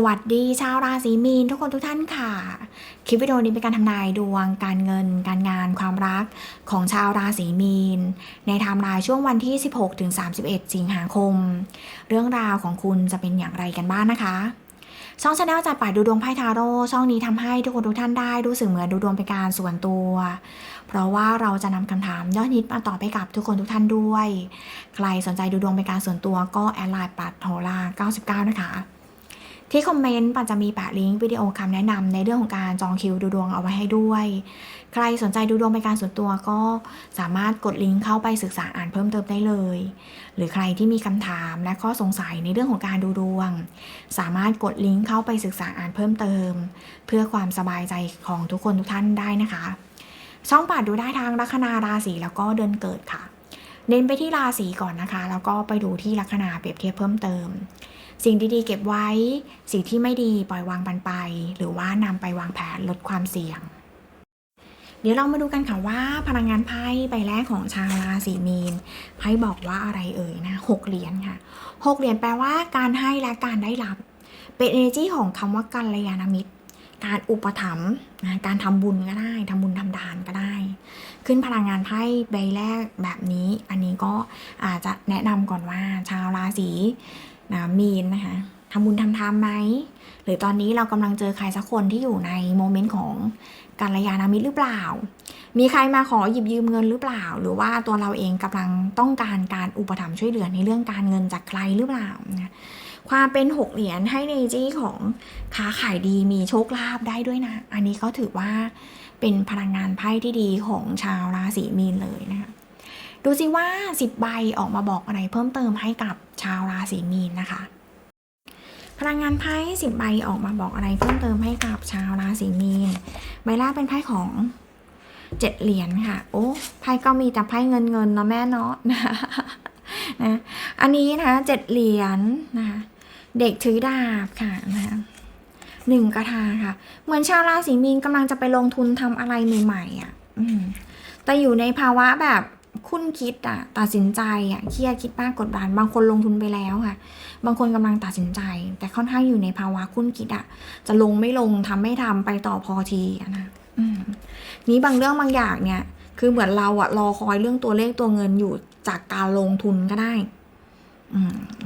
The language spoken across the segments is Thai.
สวัสดีชาวราศีมีนทุกคนทุกท่านค่ะ คลิปวิดีโอนี้เป็นการทำนายดวงการเงิน การงานความรักของชาวราศีมีน ในไทม์ไลน์ช่วงวันที่ 16ถึง31 สิงหาคม เรื่องราวของคุณจะเป็นอย่างไรกันบ้างนะคะช่องชาแนลจัดป่ายดูดวงไพ่ทาโร่ช่องนี้ทำให้ทุกคนทุกท่านได้รู้สึกเหมือนดูดวงเป็นการส่วนตัว เพราะว่าเราจะนำคำถามยอดฮิตมาตอบให้กับทุกคนทุกท่านด้วย ใครสนใจดูดวงเป็นการส่วนตัวก็แอดไลน์ปัดโทรา99 นะคะ ที่คอมเมนต์ปันจะมีแปะลิงก์วิดีโอคำแนะนำในเรื่องของการจองคิวดูดวงเอาไว้ให้ด้วย ใครสนใจดูดวงเป็นการส่วนตัวก็สามารถกดลิงก์เข้าไปศึกษาอ่านเพิ่มเติมได้เลย หรือใครที่มีคำถามและข้อสงสัยในเรื่องของการดูดวง สามารถกดลิงก์เข้าไปศึกษาอ่านเพิ่มเติม เพื่อความสบายใจของทุกคนทุกท่านได้นะคะ ช่องปัดดูได้ทางลัคนาราศีแล้วก็เดือนเกิดค่ะ เน้นไปที่ราศีก่อนนะคะ แล้วก็ไปดูที่ลัคนาเปรียบเทียบเพิ่มเติม สิ่งดีๆ เก็บไว้ สิ่งที่ไม่ดีปล่อยวางปันไป หรือว่านำไปวางแผนลดความเสี่ยง เดี๋ยวเรามาดูกันค่ะว่าพลังงานไพ่ใบแรกของชาวราศีมีนไพ่บอกว่าอะไรเอ่ยนะหกเหรียญค่ะหกเหรียญแปลว่าการให้และการได้รับ เป็น energy ของคำว่ากัลยาณมิตรการอุปถัมภ์นะการทำบุญก็ได้ทำบุญ ขึ้นพลังงานไพ่ใบแรกแบบนี้ อันนี้ก็อาจจะแนะนำก่อนว่าชาวราศีนะมีนนะคะทำบุญทำทานไหม หรือตอนนี้เรากำลังเจอใครสักคนที่อยู่ในโมเมนต์ของการยานามิตรหรือเปล่า มีใครมาขอหยิบยืมเงินหรือเปล่า หรือว่าตัวเราเองกำลังต้องการการอุปถัมภ์ช่วยเหลือในเรื่องการเงินจากใครหรือเปล่านะความเป็นหกเหรียญให้ในจี้ของค้าขายดีมีโชคลาภได้ด้วยนะ อันนี้ก็ถือว่า เป็นพลังงานไพ่ที่ดีของชาวราศีมีนเลยนะคะดูสิว่า 10 ใบออกมาบอกอะไรเพิ่มเติมให้กับชาวราศีมีนนะคะ พลังงานไพ่สิบใบออกมาบอกอะไรเพิ่มเติมให้กับชาวราศีมีนใบแรกเป็นไพ่ของเจ็ดเหรียญค่ะ โอ้ไพ่ก็มีแต่ไพ่เงินเงินเนาะแม่เนาะนะนะอันนี้นะคะเจ็ดเหรียญนะคะเด็กถือดาบค่ะนะคะ หนึ่งกระทาค่ะ เหมือนชาวราศีมีนกำลังจะไปลงทุนทำอะไรใหม่ๆอะอืมแต่อยู่ในภาวะแบบคุ้นคิดอะตัดสินใจอะเครียดคิดมากกดดัน บางคนลงทุนไปแล้วค่ะ บางคนกำลังตัดสินใจ แต่ค่อนข้างอยู่ในภาวะคุ้นคิดอะจะลงไม่ลงทำไม่ทำไปต่อพอทีอะนะนี้บางเรื่องบางอย่างเนี่ย คือเหมือนเราอะรอคอยเรื่องตัวเลขตัวเงินอยู่จากการลงทุนก็ได้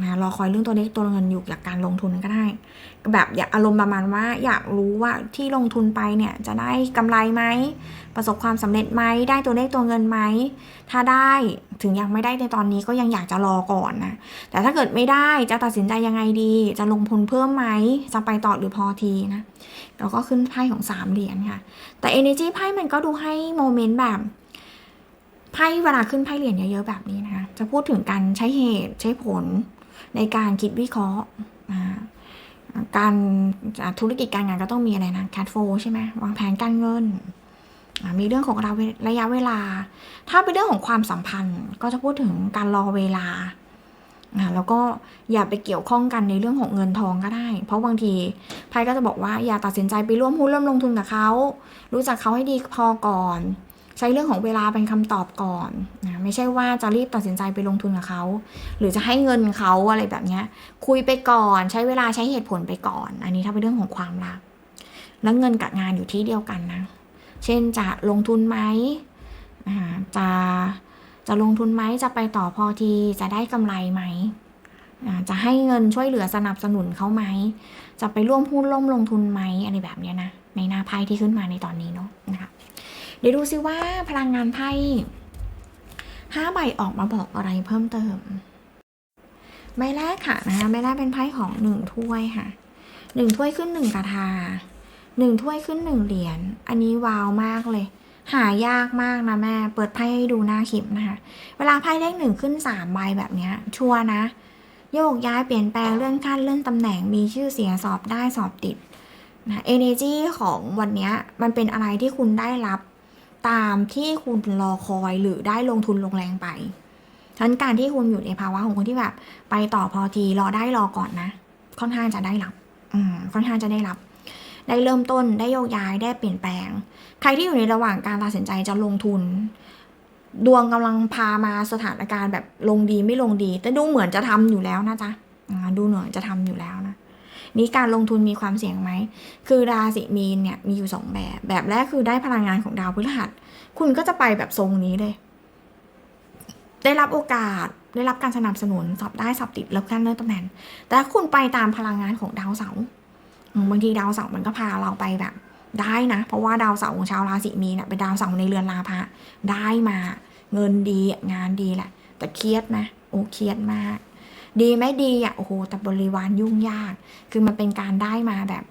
นะรอคอยเรื่องตัวเลขตัวเงินอยู่จากการลงทุนก็ได้ แบบอยากอารมณ์ประมาณว่า อยากรู้ว่าที่ลงทุนไปเนี่ยจะได้กำไรไหมประสบความสำเร็จไหมได้ตัวเลขตัวเงินไหมถ้าได้ถึงยังไม่ได้ในตอนนี้ก็ยังอยากจะรอก่อนนะแต่ถ้าเกิดไม่ได้จะตัดสินใจยังไงดี จะลงทุนเพิ่มไหมจะไปต่อหรือพอทีนะแล้วก็ขึ้นไพ่ของสามเหรียญค่ะแต่ energy ไพ่มันก็ดูให้โมเมนต์แบบ ไพ่เวลาขึ้นไพ่เหรียญเยอะๆแบบนี้นะคะจะพูดถึงการใช้เหตุใช้ผลในการคิดวิเคราะห์การธุรกิจการงานก็ต้องมีอะไรนะ cash flow ใช่ไหมวางแผนการเงิน มีเรื่องของเราระยะเวลา ถ้าเป็นเรื่องของความสัมพันธ์ ก็จะพูดถึงการรอเวลา แล้วก็อย่าไปเกี่ยวข้องกันในเรื่องของเงินทองก็ได้ เพราะบางทีไพ่ก็จะบอกว่าอย่าตัดสินใจไปร่วมหุ้นร่วมลงทุนกับเขา รู้จักเขาให้ดีพอก่อน ใช้เรื่องของเวลาเป็นคำตอบก่อนนะไม่ใช่ว่าจะรีบตัดสินใจไปลงทุนกับเขา หรือจะให้เงินเขาอะไรแบบนี้คุยไปก่อน ใช้เวลาใช้เหตุผลไปก่อน อันนี้ถ้าเป็นเรื่องของความรัก แล้วเงินกับงานอยู่ที่เดียวกันนะเช่นจะลงทุนไหมจะจะลงทุนไหมจะไปต่อพอทีจะได้กำไรไหมจะให้เงินช่วยเหลือสนับสนุนเขาไหม จะไปร่วมหุ้นร่วมลงทุนไหมอะไรแบบนี้นะในหน้าไพ่ที่ขึ้นมาในตอนนี้เนาะนะคะ เดี๋ยวดูซิว่าพลังงานไพ่ห้าใบออกมาบอกอะไรเพิ่มเติมใบแรกค่ะนะคะใบแรกเป็นไพ่ของหนึ่งถ้วยค่ะหนึ่งถ้วยขึ้นหนึ่งกระทาหนึ่งถ้วยขึ้นหนึ่งเหรียญอันนี้ว้าวมากเลย หายากมากนะแม่ เปิดไพ่ให้ดูหน้าคลิปนะคะเวลาไพ่เลขหนึ่งขึ้นสามใบแบบเนี้ย ชัวนะ โยกย้ายเปลี่ยนแปลงเลื่อนขั้นเลื่อนตำแหน่งมีชื่อเสียงสอบได้สอบติดนะ energy ของวันนี้มันเป็นอะไรที่คุณได้รับ ตามที่คุณรอคอยหรือได้ลงทุนลงแรงไปฉะนั้นการที่คุณอยู่ในภาวะของคนที่แบบ ไปต่อพอทีรอได้รอก่อนนะ ค่อนข้างจะได้รับ อืม ค่อนข้างจะได้รับ ได้เริ่มต้นได้โยกย้ายได้เปลี่ยนแปลง ใครที่อยู่ในระหว่างการตัดสินใจจะลงทุน ดวงกำลังพามาสถานการณ์แบบลงดีไม่ลงดี แต่ดูเหมือนจะทำอยู่แล้วนะจ๊ะดูเหมือนจะทำอยู่แล้วนะ นี่การลงทุนมีความเสี่ยงไหม คือราศีมีนเนี่ยมีอยู่สองแบบ แบบแรกคือได้พลังงานของดาวพฤหัส คุณก็จะไปแบบทรงนี้เลย ได้รับโอกาส ได้รับการสนับสนุน สอบได้สอบติดแล้วขั้นเลื่อนตำแหน่ง แต่ถ้าคุณไปตามพลังงานของดาวเสาร์บางทีดาวเสาร์มันก็พาเราไปแบบ ได้นะ เพราะว่าดาวเสาร์ของชาวราศีมีนเนี่ยเป็นดาวเสาร์ในเรือนราพะได้มา เงินดีงานดีแหละ แต่เครียดไหมโอ้เครียดมาก ดีไหมดีอะโอ้โหแต่บริวารยุ่งยาก คือมันเป็นการได้มาแบบ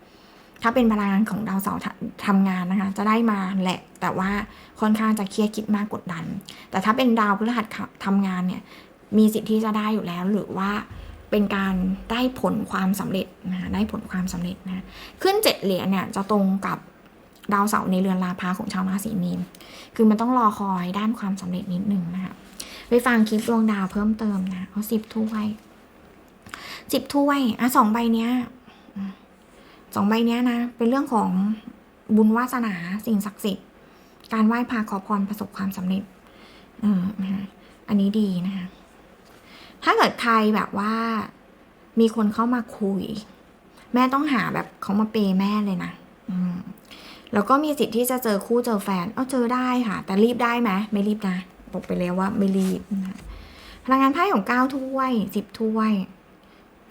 ถ้าเป็นพลังงานของดาวเสาร์ทำงานนะคะ จะได้มาแหละ แต่ว่าค่อนข้างจะเครียดคิดมากกดดัน แต่ถ้าเป็นดาวพฤหัสทำงานเนี่ย มีสิทธิ์ที่จะได้อยู่แล้วหรือว่าเป็นการได้ผลความสำเร็จนะได้ผลความสำเร็จนะขึ้นเจ็ดเหรียญเนี่ยจะตรงกับดาวเสาร์ในเรือนราพาของชาวราศีมีน คือมันต้องรอคอยด้านความสำเร็จนิดนึงนะคะไปฟังคลิปดวงดาวเพิ่มเติมนะเอาสิบถ้วย สิบถ้วย อะสองใบเนี้ยสองใบเนี้ยนะ เป็นเรื่องของบุญวาสนาสิ่งศักดิ์สิทธิ์ การไหว้พระขอพรประสบความสำเร็จเออนะคะอันนี้ดีนะคะ ถ้าเกิดใครแบบว่า มีคนเข้ามาคุย แม่ต้องหาแบบเขามาเปย์แม่เลยนะอืมแล้วก็มีสิทธิ์ที่จะเจอคู่เจอแฟน เอาเจอได้ค่ะ แต่รีบได้ไหมไม่รีบนะ บอกไปแล้วว่าไม่รีบนะพลังงานไพ่ของเก้าถ้วยสิบถ้วย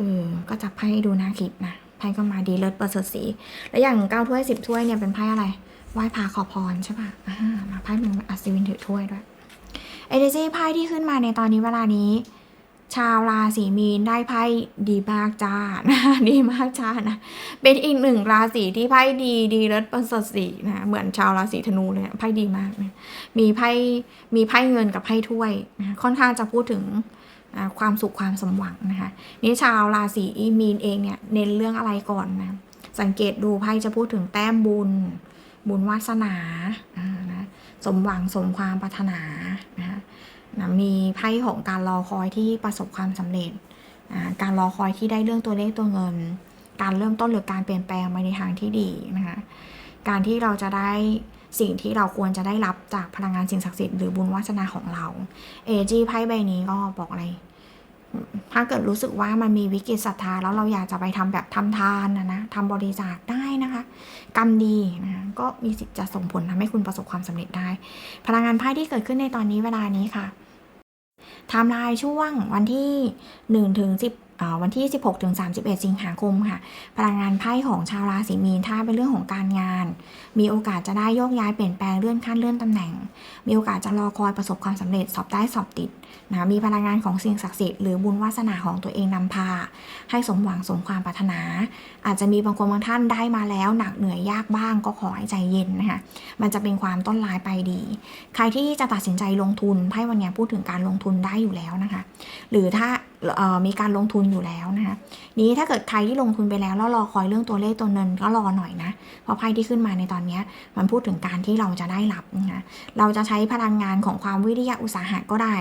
ออ ก็จับไพ่ดูหน้าคลิปนะ ไพ่ก็มาดีเลิศประเสริฐสี แล้วอย่างเก้าถ้วยสิบถ้วยเนี่ยเป็นไพ่อะไร ไหว้พระขอพรใช่ปะอ่ามาไพ่เป็นอัศวินถือถ้วยด้วย เอเนจีไพ่ที่ขึ้นมาในตอนนี้เวลานี้ ชาวราศีมีนได้ไพ่ดีมากจ้านะดีมากจ้านะ เป็นอีกหนึ่งราศีที่ไพ่ดีดีเลิศประเสริฐสีนะ เหมือนชาวราศีธนูเลยไพ่ดีมากนะมีไพ่มีไพ่เงินกับไพ่ถ้วยนะค่อนข้างจะพูดถึง ความสุขความสมหวังนะคะ นี่ชาวราศีมีนเองเนี่ยเน้นเรื่องอะไรก่อนนะ สังเกตดูไพ่จะพูดถึงแต้มบุญ บุญวาสนานะสมหวังสมความปรารถนานะนะมีไพ่ของการรอคอยที่ประสบความสำเร็จ การรอคอยที่ได้เรื่องตัวเลขตัวเงิน การเริ่มต้นหรือการเปลี่ยนแปลงไปในทางที่ดีนะคะ การที่เราจะได้ สิ่งที่เราควรจะได้รับจากพลังงานสิ่งศักดิ์สิทธิ์หรือบุญวาสนาของเรา เอจีไพ่ใบนี้ก็บอกอะไร ถ้าเกิดรู้สึกว่ามันมีวิกฤตศรัทธาแล้วเราอยากจะไปทำแบบทำทานนะนะทำบริจาคได้นะคะ กรรมดีนะก็มีสิทธิ์จะส่งผลทำให้คุณประสบความสำเร็จได้ พลังงานไพ่ที่เกิดขึ้นในตอนนี้เวลานี้ค่ะไทม์ไลน์ช่วงวันที่1ถึง10 วันที่ 16ถึง31 สิงหาคมค่ะ พลังงานไพ่ของชาวราศีมีนถ้าเป็นเรื่องของการงาน มีโอกาสจะได้โยกย้ายเปลี่ยนแปลงเลื่อนขั้นเลื่อนตำแหน่ง มีโอกาสจะรอคอยประสบความสำเร็จสอบได้สอบติดนะมีพลังงานของสิ่งศักดิ์สิทธิ์หรือบุญวาสนาของตัวเองนำพา ให้สมหวังสมความปรารถนา อาจจะมีบางคนบางท่านได้มาแล้ว หนักเหนื่อยยากบ้างก็ขอให้ใจเย็นนะคะมันจะเป็นความต้นลายไปดี ใครที่จะตัดสินใจลงทุนไพ่วันนี้พูดถึงการลงทุนได้อยู่แล้วนะคะ หรือถ้า มีการลงทุนอยู่แล้วนะคะนี้ถ้าเกิดใครที่ลงทุนไปแล้วแล้วรอคอยเรื่องตัวเลขตัวเงินก็รอหน่อยนะเพราะไพ่ที่ขึ้นมาในตอนนี้มันพูดถึงการที่เราจะได้รับนะคะเราจะใช้พลังงานของความวิริยะอุตสาหะก็ได้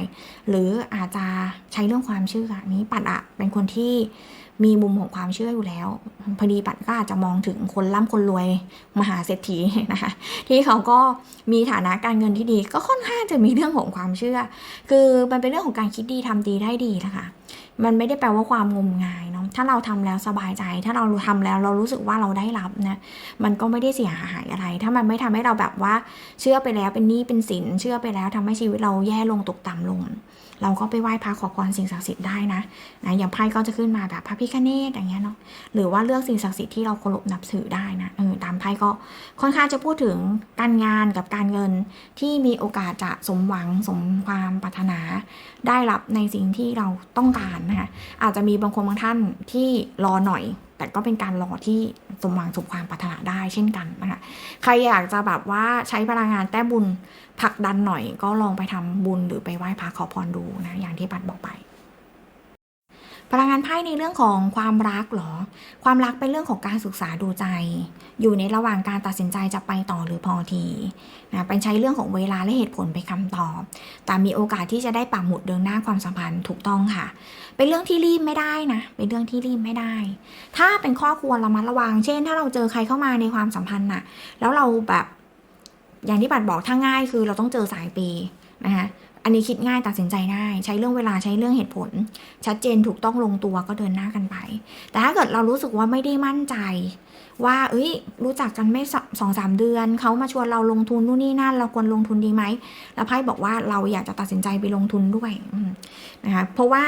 หรืออาจจะใช้เรื่องความเชื่อนี้ปัดอะเป็นคนที่มีมุมของความเชื่ออยู่แล้ว พอดีปัดก็อาจจะมองถึงคนร่ำคนรวยมหาเศรษฐีนะคะที่เขาก็มีฐานะการเงินที่ดี ก็ค่อนข้างจะมีเรื่องของความเชื่อ คือมันเป็นเรื่องของการคิดดีทำดีได้ดีนะคะ มันไม่ได้แปลว่าความงมงายเนาะถ้าเราทำแล้วสบายใจ ถ้าเราทำแล้วเรารู้สึกว่าเราได้รับนะมันก็ไม่ได้เสียหายอะไร ถ้ามันไม่ทำให้เราแบบว่าเชื่อไปแล้วเป็นหนี้เป็นสิน เชื่อไปแล้วทำให้ชีวิตเราแย่ลงตกต่ำลง เราก็ไปไหว้พระขอพรสิ่งศักดิ์สิทธิ์ได้นะนะอย่างไพ่ก็จะขึ้นมาแบบพระพิฆเนศอย่างเงี้ยเนาะหรือว่าเลือกสิ่งศักดิ์สิทธิ์ที่เราเคารพนับถือได้นะเออตามไพ่ก็ค่อนข้างจะพูดถึงการงานกับการเงินที่มีโอกาสจะสมหวังสมความปรารถนา ได้รับในสิ่งที่เราต้องการนะคะอาจจะมีบางคนบางท่านที่รอหน่อย แต่ก็เป็นการรอที่สมหวังสมความปรารถนาได้เช่นกันนะคะ ใครอยากจะแบบว่าใช้พลังงานแต้บุญผลักดันหน่อยก็ลองไปทำบุญหรือไปไหว้พระขอพรดูนะ อย่างที่ปัดบอกไป พลังงานไพ่ในเรื่องของความรักเหรอ ความรักเป็นเรื่องของการศึกษาดูใจ อยู่ในระหว่างการตัดสินใจจะไปต่อหรือพอทีนะเป็นใช้เรื่องของเวลาและเหตุผลไปนคำตอบ แต่มีโอกาสที่จะได้ปักหมุดเดินหน้าความสัมพันธ์ถูกต้องค่ะ เป็นเรื่องที่รีบไม่ได้นะ เป็นเรื่องที่รีบไม่ได้ ถ้าเป็นข้อควรระมัดระวัง เช่น ถ้าเราเจอใครเข้ามาในความสัมพันธ์น่ะ แล้วเราแบบ อย่างที่ปัดบอกถ้าง่ายคือเราต้องเจอสายเปย์นะคะ อันนี้คิดง่ายตัดสินใจง่าย ใช้เรื่องเวลาใช้เรื่องเหตุผล ชัดเจนถูกต้องลงตัวก็เดินหน้ากันไป แต่ถ้าเกิดเรารู้สึกว่าไม่ได้มั่นใจ ว่า เอ้ย รู้จักกันไม่สองสามเดือน เขามาชวนเราลงทุนนู่นนี่นั่น เราควรลงทุนดีไหม แล้วไพ่บอกว่าเราอยากจะตัดสินใจไปลงทุนด้วยนะคะเพราะว่า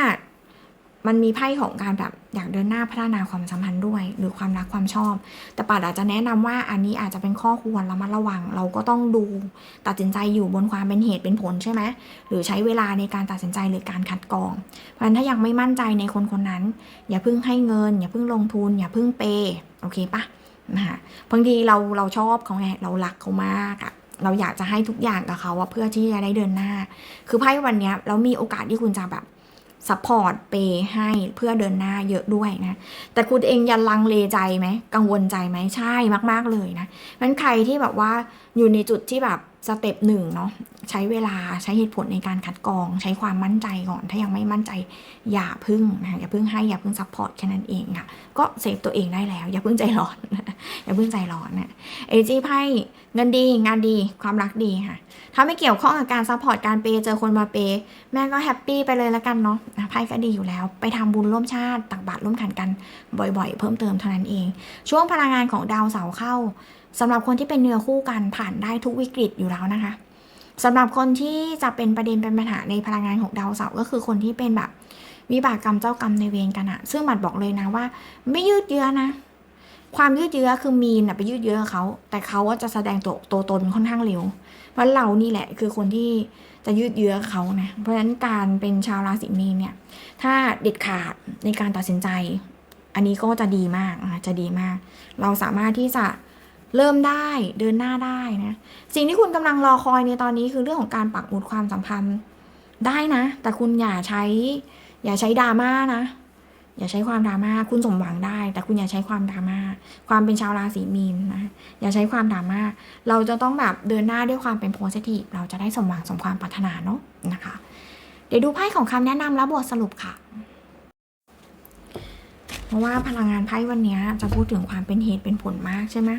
มันมีไพ่ของการแบบอยากเดินหน้าพัฒนาความสัมพันธ์ด้วย หรือความรักความชอบ แต่ป่าอาจจะแนะนำว่าอันนี้อาจจะเป็นข้อควรระมัดระวัง เราก็ต้องดูตัดสินใจอยู่บนความเป็นเหตุเป็นผลใช่ไหมหรือใช้เวลาในการตัดสินใจหรือการคัดกรอง เพราะฉะนั้นถ้ายังไม่มั่นใจในคนคนนั้น อย่าเพิ่งให้เงิน อย่าเพิ่งลงทุน อย่าเพิ่งเปย์โอเคปะนะคะบางทีเราเราชอบเขาไงเรารักเขามากอะเราอยากจะให้ทุกอย่างกับเขาอะเพื่อที่จะได้เดินหน้า คือไพ่วันนี้ยแล้วมีโอกาสที่คุณจะแบบ ซัพพอร์ตเปย์ให้เพื่อเดินหน้าเยอะด้วยนะ แต่คุณเองยันลังเลใจไหม กังวลใจไหมใช่มาก ๆ เลยนะงั้นใครที่แบบว่าอยู่ในจุดที่แบบ สเต็ปหนึ่งเนาะใช้เวลาใช้เหตุผลในการคัดกรอง ใช้ความมั่นใจก่อน ถ้ายังไม่มั่นใจอย่าพึ่งนะอย่าพึ่งให้อย่าพึ่งซัพพอร์ตแค่นั้นเองค่ะ ก็เซฟตัวเองได้แล้ว อย่าพึ่งใจร้อนอย่าพึ่งใจร้อนนะเอจีไพ่เงินดีงานดีความรักดีค่ะ ถ้าไม่เกี่ยวข้องกับการซัพพอร์ตการเปย์เจอคนมาเปย์แม่ก็แฮปปี้ไปเลยล้วกันเนาะไพ่ก็ดีอยู่แล้ว ไปทำบุญร่วมชาติตักบาตรร่วมขันกันบ่อย ๆ เพิ่มเติมเท่านั้นเอง ช่วงพลังงานของดาวเสาร์เข้า สำหรับคนที่เป็นเนื้อคู่กันผ่านได้ทุกวิกฤตอยู่แล้วนะคะสำหรับคนที่จะเป็นประเด็นเป็นปัญหาในพลังงานของดาวเสาร์ก็คือคนที่เป็นแบบวิบากกรรมเจ้ากรรมในเวรกันอะซึ่งหมัดบอกเลยนะว่า ไม่ยืดเยื้อนะ ความยืดเยื้อคือมีนอะไปยืดเยื้อเขา แต่เขาอะจะแสดงตัวตัวตนค่อนข้างเร็ว เพราะเรานี่แหละคือคนที่จะยืดเยื้อเขานะ เพราะฉะนั้นการเป็นชาวราศีมีนเนี่ย ถ้าเด็ดขาดในการตัดสินใจ อันนี้ก็จะดีมากจะดีมาก เราสามารถที่จะ เริ่มได้เดินหน้าได้นะสิ่งที่คุณกำลังรอคอยในตอนนี้คือเรื่องของการปักหมุดความสัมพันธ์ได้นะ แต่คุณอย่าใช้ อย่าใช้ดราม่านะ อย่าใช้ความดราม่าคุณสมหวังได้ แต่คุณอย่าใช้ความดราม่าความเป็นชาวราศีมีนนะอย่าใช้ความดราม่าเราจะต้องแบบเดินหน้าด้วยความเป็นโพสิทีฟเราจะได้สมหวังสมความปรารถนาเนาะนะคะ เดี๋ยวดูไพ่ของคำแนะนำและบทสรุปค่ะเพราะว่าพลังงานไพ่วันนี้จะพูดถึงความเป็นเหตุเป็นผลมากใช่ไหม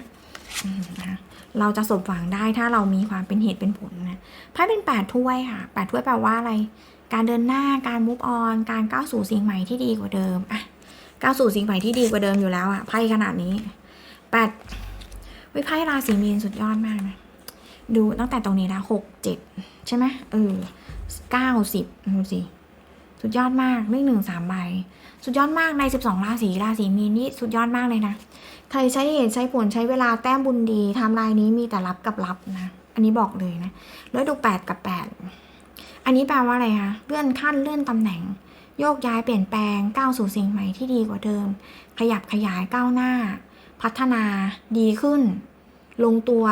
นะเราจะสมหวังได้ถ้าเรามีความเป็นเหตุเป็นผลนะไพ่เป็นแปดถ้วยค่ะแปดถ้วยแปลว่าอะไร การเดินหน้าการมุฟออนการก้าวสู่สิ่งใหม่ที่ดีกว่าเดิมอะก้าวสู่สิ่งใหม่ที่ดีกว่าเดิมอยู่แล้วอะไพ่ขนาดนี้แปดวิไพ่ราศีมีนสุดยอดมากนะดูตั้งแต่ตรงนี้นะหกเจ็ดใช่ไหมเออเก้าสิบดูสิสุดยอดมากเลขหนึ่งสามใบ สุดยอดมากในสิบสองราศีราศีมีนนี่สุดยอดมากเลยนะ ใครใช้เหตุใช้ผลใช้เวลาแต้มบุญดีไทำลายนี้มีแต่รับกับรับนะ อันนี้บอกเลยนะแล้วดูแปดกับแปดอันนี้แปลว่าอะไรคะเลื่อนขั้นเลื่อนตำแหน่ง โยกย้ายเปลี่ยนแปลงก้าวสู่สิ่งใหม่ที่ดีกว่าเดิม ขยับขยายก้าวหน้า พัฒนาดีขึ้น ลงตัว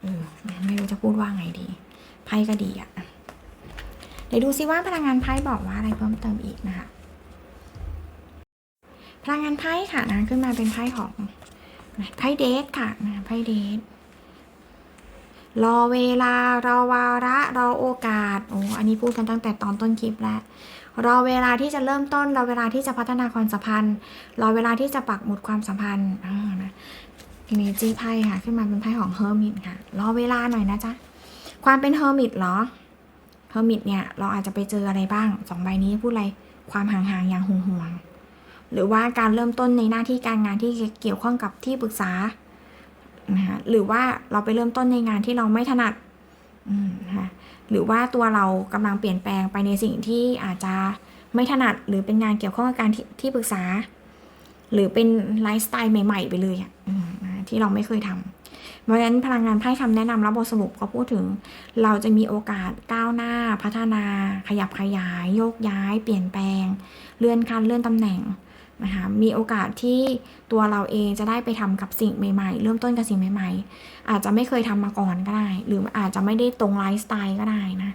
เออไม่รู้จะพูดว่าไงดีไพ่ก็ดีอะเดี๋ยวดูซิว่าพลังงานไพ่บอกว่าอะไรเพิ่มเติมอีกนะคะ พลังงานไพ่ค่ะนะขึ้นมาเป็นไพ่ของไพ่เดทค่ะนะไพ่เดทรอเวลารอวาระรอโอกาสโอ้อันนี้พูดกันตั้งแต่ตอนต้นคลิปแล้วรอเวลาที่จะเริ่มต้นรอเวลาที่จะพัฒนาความสัมพันธ์รอเวลาที่จะปักหมุดความสัมพันธ์อ่านะทีนี้จีไพ่ค่ะ ขึ้นมาเป็นไพ่ของเฮอร์มิตค่ะ รอเวลาหน่อยนะจ๊ะความเป็นเฮอร์มิตเหรอเฮอร์มิตเนี่ย เราอาจจะไปเจออะไรบ้างสองใบนี้พูดอะไรความห่างๆอย่างห่วงๆ หรือว่าการเริ่มต้นในหน้าที่การงานที่เกี่ยวข้องกับที่ปรึกษานะคะหรือว่าเราไปเริ่มต้นในงานที่เราไม่ถนัดนะคะหรือว่าตัวเรากำลังเปลี่ยนแปลงไปในสิ่งที่อาจจะไม่ถนัด หรือเป็นงานเกี่ยวข้องกับการที่ที่ปรึกษา หรือเป็นไลฟ์สไตล์ใหม่ ๆ ไปเลยอะที่เราไม่เคยทำเพราะฉะนั้นพลังงานไพ่คำแนะนำและบทสรุปก็พูดถึง เราจะมีโอกาสก้าวหน้า พัฒนา ขยับขยาย โยกย้าย เปลี่ยนแปลง เลื่อนขั้นเลื่อนตำแหน่ง นะคะมีโอกาสที่ตัวเราเองจะได้ไปทำกับสิ่งใหม่ๆ เริ่มต้นกับสิ่งใหม่ ๆ อาจจะไม่เคยทำมาก่อนก็ได้ หรืออาจจะไม่ได้ตรงไลฟ์สไตล์ก็ได้นะ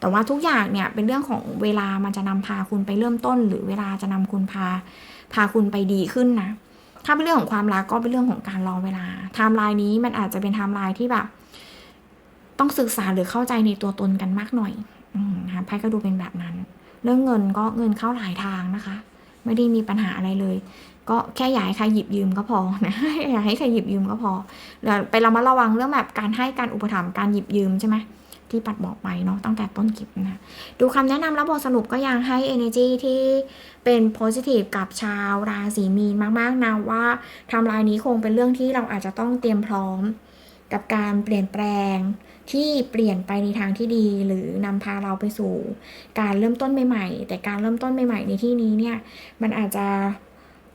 แต่ว่าทุกอย่างเนี่ยเป็นเรื่องของเวลามันจะนำพาคุณไปเริ่มต้น หรือเวลาจะนำคุณพาพาคุณไปดีขึ้นนะ ถ้าเป็นเรื่องของความรักก็เป็นเรื่องของการรอเวลาไทม์ไลน์นี้มันอาจจะเป็นไทม์ไลน์ที่แบบ ต้องศึกษาหรือเข้าใจในตัวตนกันมากหน่อยอนะคะไพ่ก็ดูเป็นแบบนั้น เรื่องเงินก็เงินเข้าหลายทางนะคะ ไม่ได้มีปัญหาอะไรเลย ก็แค่อยากให้ใครหยิบยืมก็พอนะอยากให้ใครหยิบยืมก็พอเดี๋ยวไปเรามาระวังเรื่องแบบการให้การอุปถัมภ์การหยิบยืมใช่ไหมที่ปัดบอกไปเนาะตั้งแต่ต้นคลิปนะดูคำแนะนำและบทสรุปก็ยังให้ energy ที่เป็น positive กับชาวราศีมีนมากๆนะว่าทำลายนี้คงเป็นเรื่องที่เราอาจจะต้องเตรียมพร้อม กับการเปลี่ยนแปลงที่เปลี่ยนไปในทางที่ดี หรือนำพาเราไปสู่ การเริ่มต้นใหม่ๆ แต่การเริ่มต้นใหม่ๆ ในที่นี้เนี่ยมันอาจจะ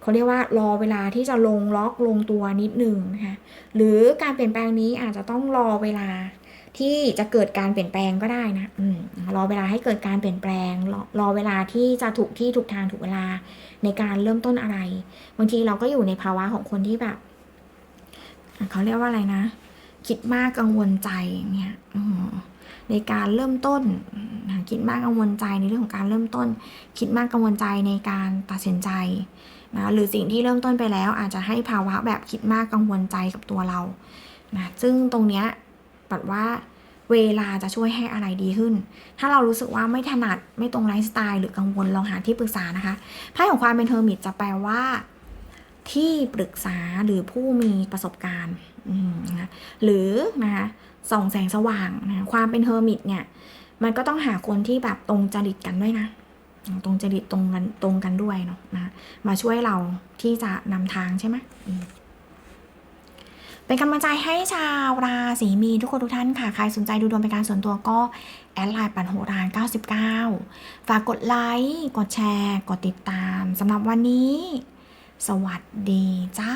เขาเรียกว่ารอเวลาที่จะลงล็อกลงตัวนิดหนึ่งนะคะหรือการเปลี่ยนแปลงนี้อาจจะต้องรอเวลาที่จะเกิดการเปลี่ยนแปลงก็ได้นะอืรอเวลาให้เกิดการเปลี่ยนแปลงรอรอเวลาที่จะถูกที่ถูกทางถูกเวลาในการเริ่มต้นอะไร บางทีเราก็อยู่ในภาวะของคนที่แบบเขาเรียกว่าอะไรนะ คิดมากกังวลใจเนี่ยในการเริ่มต้นคิดมากกังวลใจในเรื่องของการเริ่มต้น คิดมากกังวลใจในการตัดสินใจนะหรือสิ่งที่เริ่มต้นไปแล้วอาจจะให้ภาวะแบบคิดมากกังวลใจกับตัวเรานะซึ่งตรงเนี้ยปัดว่าเวลาจะช่วยให้อะไรดีขึ้น ถ้าเรารู้สึกว่าไม่ถนัดไม่ตรงไลฟ์สไตล์หรือกังวลลองหาที่ปรึกษานะคะไพ่ของความเป็นเทอร์มิตจะแปลว่า ที่ปรึกษาหรือผู้มีประสบการณ์ หรือนะคะส่องแสงสว่างนะความเป็นเฮอร์มิตเนี่ย มันก็ต้องหาคนที่แบบตรงจริตกันด้วยนะ ตรงจริตตรงกันตรงกันด้วยเนาะนะมาช่วยเราที่จะนำทางใช่ไหมมเป็นกำลังใจให้ชาวราศีมีนทุกคนทุกท่านค่ะ ใครสนใจดูดวงเป็นการส่วนตัวก็ แอดไลน์ปันโหราน 99 ฝากกดไลค์ กดแชร์ กดติดตามสำหรับวันนี้ สวัสดีจ้า